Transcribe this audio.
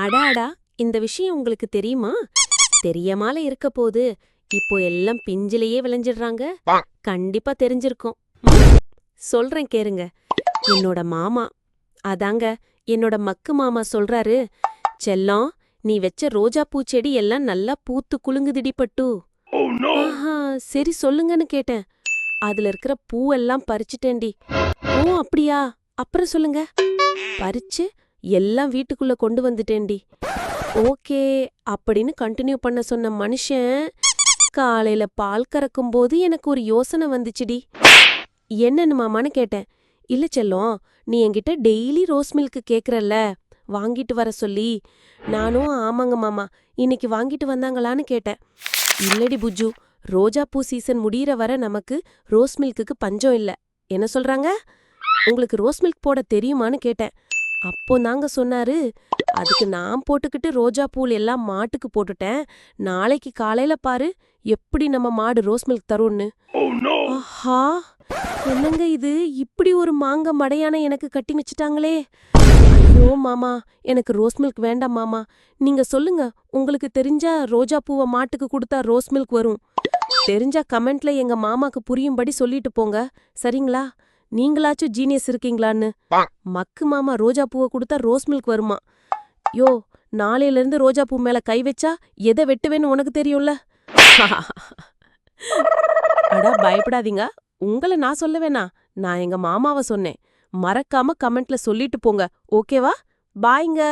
அடாடா இந்த விஷயம் உங்களுக்கு தெரியுமா? தெரியாமல இருக்க போது இப்போ எல்லாம் பிஞ்சிலேயே விளைஞ்சிடுறாங்க. கண்டிப்பா தெரிஞ்சிருக்கும். சொல்றேன் கேருங்க என்னோட மாமா அதாங்க என்னோட மக்கு மாமா சொல்றாரு செல்லம் நீ வெச்ச ரோஜா பூச்செடி எல்லாம் நல்லா பூத்து குலுங்குதிடி பட்டு. ஆஹா சரி சொல்லுங்கன்னு கேட்டேன். அதுல இருக்கிற பூவெல்லாம் பறிச்சுட்டேன்டி. ஓ அப்படியா? அப்புறம் சொல்லுங்க. பறிச்சு எல்லாம் வீட்டுக்குள்ள கொண்டு வந்துட்டேன்டி. ஓகே அப்படின்னு கண்டினியூ பண்ண சொன்ன மனுஷன் காலையில பால் கறக்கும் போது எனக்கு ஒரு யோசனை வந்துச்சுடி. என்னன்னு மாமான்னு கேட்டேன். இல்ல செல்லம் நீ என்கிட்ட டெய்லி ரோஸ் மில்க் கேக்குறல்ல வாங்கிட்டு வர சொல்லி. நானும் ஆமாங்க மாமா இன்னைக்கு வாங்கிட்டு வந்தாங்களான்னு கேட்டேன். இல்லடி புஜ்ஜு ரோஜா பூ சீசன் முடியிற வர நமக்கு ரோஸ் மில்க்குக்கு பஞ்சம் இல்ல. என்ன சொல்றாங்க? உங்களுக்கு ரோஸ் மில்க் போட தெரியுமான்னு கேட்டேன். அப்போ தாங்க சொன்னாரு அதுக்கு நான் போட்டுக்கிட்டு ரோஜா பூல் எல்லாம் மாட்டுக்கு போட்டுட்டேன். நாளைக்கு காலையில பாரு எப்படி நம்ம மாடு ரோஸ் மில்க் தரும்னு. ஆஹா! என்னங்க இது? இப்படி ஒரு மாங்க மடையான எனக்கு கட்டி வச்சுட்டாங்களே. ஐயோ மாமா எனக்கு ரோஸ் மில்க் வேண்டாம் மாமா. நீங்க சொல்லுங்க உங்களுக்கு தெரிஞ்சா ரோஜா பூவை மாட்டுக்கு கொடுத்தா ரோஸ் மில்க் வரும். தெரிஞ்சா கமெண்ட்ல எங்க மாமாக்கு புரியும்படி சொல்லிட்டு போங்க. சரிங்களா? நீங்களாச்சும் ஜீனியஸ் இருக்கீங்களான்னு? மக்கு மாமா ரோஜா பூவை கொடுத்தா ரோஸ் மில்க் வருமா? யோ நாளையில இருந்து ரோஜா பூ மேல கை வச்சா எதை வெட்டுவேன்னு உனக்கு தெரியும்ல? அடா பயப்படாதீங்க. உங்கள நான் சொல்ல வேணா நான் எங்க மாமாவை சொன்னேன். மறக்காம கமெண்ட்ல சொல்லிட்டு போங்க. ஓகேவா பாய்ங்க